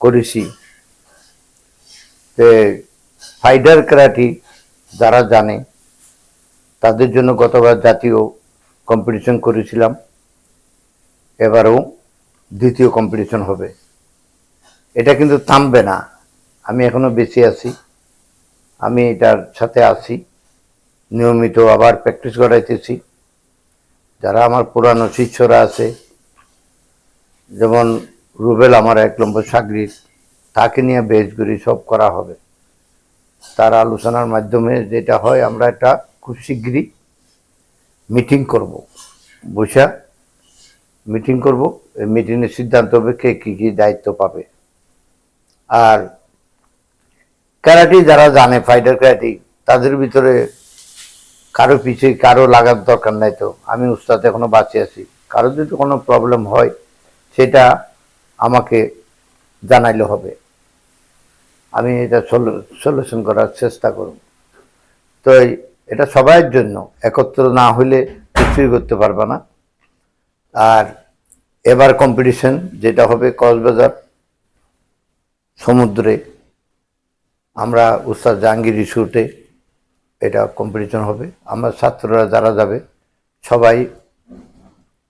করেছি। ফাইডার ক্রাটি যারা জানে, তাদের জন্য গতবার জাতীয় কম্পিটিশন করেছিলাম। এবারও দ্বিতীয় কম্পিটিশন হবে। এটা কিন্তু থামবে না। আমি এখনও বেঁচে আছি। আমি এটার সাথে আছি। নিয়মিত আবার প্র্যাকটিস করাইতেছি। যারা আমার পুরানো শিষ্যরা আছে, যেমন রুবেল আমার এক নম্বর সাগরিত তাকে নিয়ে বেজগুড়ি সব করা হবে। তার আলোচনার মাধ্যমে যেটা হয়, আমরা একটা খুব শীঘ্রই মিটিং করব। বসা মিটিং করব। এই মিটিংয়ের সিদ্ধান্ত হবে কে কী কী দায়িত্ব পাবে। আর ক্যারাটি যারা জানে ফাইটার ক্যারাটি, তাদের ভিতরে কারও পিছিয়ে কারও লাগার দরকার নাই তো। আমি উস্তাদ এখনও বাঁচে আছি। কারও যদি কোনো প্রবলেম হয়, সেটা আমাকে জানাইলে হবে। আমি এটা সলিউশন করার চেষ্টা করব। তো এটা সবার জন্য। একত্র না হইলে কিছুই করতে পারবে না। আর এবার কম্পিটিশন যেটা হবে কক্সবাজার সমুদ্রে। আমরা উস্তাদ জাহাঙ্গীর রিসোর্টে এটা কম্পিটিশন হবে। আমরা ছাত্ররা যারা যাবে, সবাই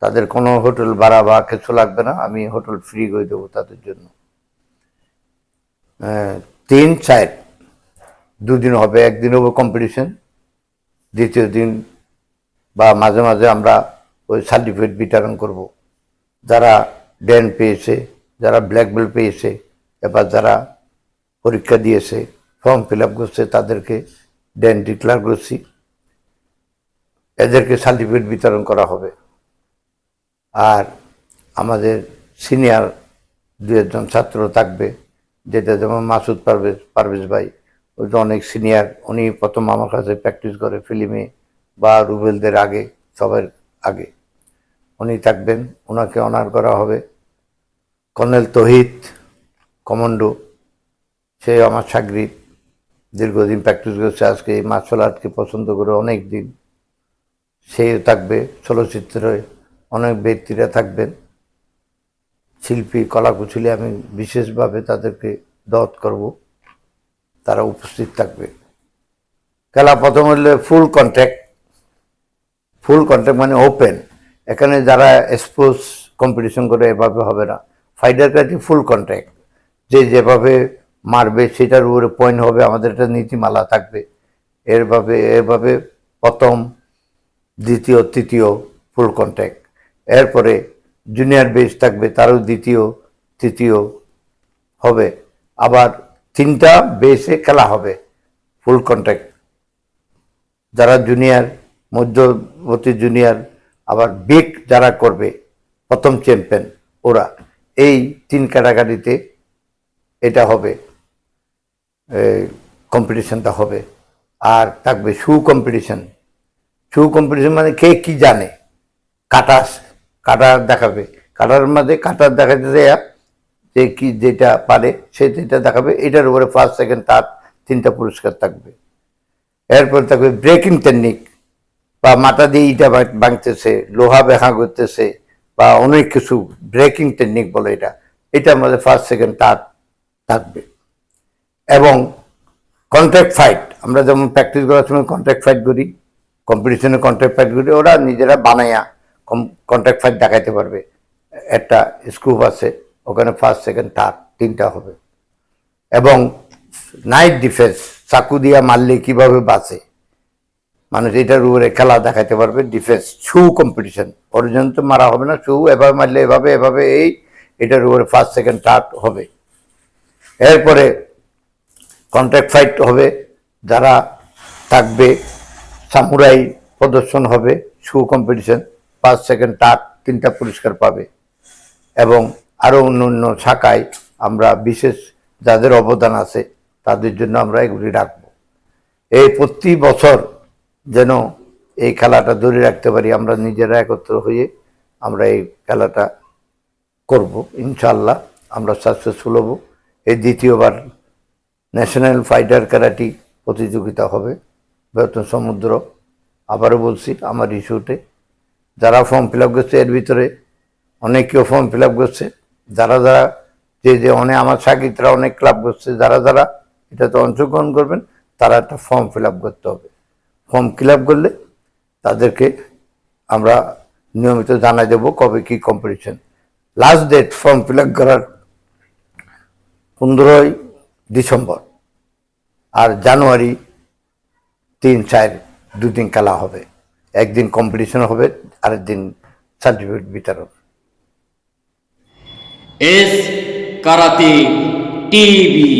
তাদের কোনো হোটেল ভাড়া বা কিছু লাগবে না, আমি হোটেল ফ্রি করে দেবো তাদের জন্য। তিন চার দুদিন হবে, একদিন হবে কম্পিটিশন দ্বিতীয় দিন বা মাঝে মাঝে আমরা ওই সার্টিফিকেট বিতরণ করব। যারা ড্যান পেয়েছে, যারা ব্ল্যাক বেল্ট পেয়েছে, এবার যারা পরীক্ষা দিয়েছে ফর্ম ফিল আপ করছে, তাদেরকে ড্যান ডিক্লার করছি। এদেরকে সার্টিফিকেট বিতরণ করা হবে। আর আমাদের সিনিয়র দু একজন ছাত্র থাকবে, যেটা যেমন মাসুদ পারভেজ পারভেজ ভাই, ওই তো অনেক সিনিয়র, উনি প্রথম আমার কাছে প্র্যাকটিস করে ফিল্মে বা রুবেলদের আগে, সবার আগে। উনি থাকবেন ওনাকে অনার করা হবে। কর্নেল তহিদ কমান্ডো, সে আমার সাগরিত দীর্ঘদিন প্র্যাকটিস করছে, আজকে এই মার্শাল আর্টকে পছন্দ করে অনেক দিন সে থাকবে চলচ্চিত্রে অনেক ব্যক্তিরা থাকবেন। শিল্পী কলাকুশলী আমি বিশেষভাবে তাদেরকে দত করব। তারা উপস্থিত থাকবে। খেলা প্রথম হলে ফুল কন্ট্যাক্ট ফুল কন্ট্যাক্ট মানে ওপেন এখানে যারা স্পোর্টস কম্পিটিশন করে এভাবে হবে না। ফাইটার কাছে ফুল কন্ট্যাক্ট যে যেভাবে মারবে সেটার উপরে পয়েন্ট হবে। আমাদের একটা নীতিমালা থাকবে। এরভাবে, এভাবে প্রথম, দ্বিতীয়, তৃতীয় ফুল কন্ট্যাক্ট এরপরে জুনিয়র বেস থাকবে, তারও দ্বিতীয়, তৃতীয় হবে। আবার তিনটা বেসে খেলা হবে ফুল কন্ট্যাক্ট যারা জুনিয়র মধ্যবর্তী জুনিয়র আবার বিগ যারা করবে, প্রথম চ্যাম্পিয়ন ওরা। এই তিন ক্যাটাগরিতে এটা হবে কম্পিটিশনটা হবে। আর থাকবে শু কম্পিটিশন শু কম্পিটিশন মানে কে কি জানে? কাটা কাটা দেখাবে। কাটার মধ্যে কাটার দেখাতে দেয়া যে কি যেটা পারে, সে যেটা দেখাবে, এটার উপরে ফার্স্ট সেকেন্ড থার্ড তিনটা পুরস্কার থাকবে। এরপর থাকবে ব্রেকিং টেকনিক বা মাথা দিয়ে ইটা ভাঙতেছে, লোহা ব্যাখা করতেছে, বা অনেক কিছু ব্রেকিং টেকনিক বলে এটা। এটার মধ্যে ফার্স্ট সেকেন্ড থার্ড থাকবে। এবং কন্ট্রাক্ট ফাইট আমরা যেমন প্র্যাকটিস করার সময় কন্ট্রাক্ট ফাইট করি কম্পিটিশনে কন্ট্রাক্ট ফাইট করি, ওরা নিজেরা বানায়া কন্ট্রাক্ট ফাইট দেখাইতে পারবে। একটা স্কুপ আছে, ওখানে ফার্স্ট সেকেন্ড থার্ড তিনটা হবে। এবং নাইট ডিফেন্স চাকু দিয়া মারলে কীভাবে বাঁচে? মানুষ এটার উপরে খেলা দেখাতে পারবে ডিফেন্স শু কম্পিটিশন পর্যন্ত মারা হবে না শু এভাবে মারলে এভাবে এভাবে, এই এটার উপরে ফার্স্ট সেকেন্ড থার্ড হবে। এরপরে কন্ট্রাক্ট ফাইট হবে, যারা থাকবে, সামুরাই প্রদর্শন হবে shoe competition first second third তিনটা পুরস্কার পাবে। এবং আরও অন্য অন্য শাখায় আমরা বিশেষ যাদের অবদান আছে, তাদের জন্য আমরা এগুলি রাখব। এই প্রতি বছর যেন এই খেলাটা ধরে রাখতে পারি, আমরা নিজেরা একত্র হয়ে আমরা এই খেলাটা করব ইনশাল্লাহ আমরা সাকসেসফুল হব। এই দ্বিতীয়বার ন্যাশনাল ফাইটার ক্যারাটি প্রতিযোগিতা হবে বেতন সমুদ্র। আবারও বলছি, আমার ইস্যুতে যারা ফর্ম ফিল আপ করছে, এর ভিতরে অনেকেও ফর্ম ফিল আপ করছে। যারা যারা যে যে অনেক আমার সাকিতরা অনেক ক্লাব করছে, যারা যারা এটাতে অংশগ্রহণ করবেন, তারা একটা ফর্ম ফিল আপ করতে হবে। ফর্ম ফিল আপ করলে তাদেরকে আমরা নিয়মিত জানাই দেবো কবে কি competition last date form fill up করার পনেরোই ডিসেম্বর আর জানুয়ারি তিন চার দুদিন খেলা হবে। একদিন কম্পিটিশন হবে আরেকদিন সার্টিফিকেট বিতরণ। S karate TV.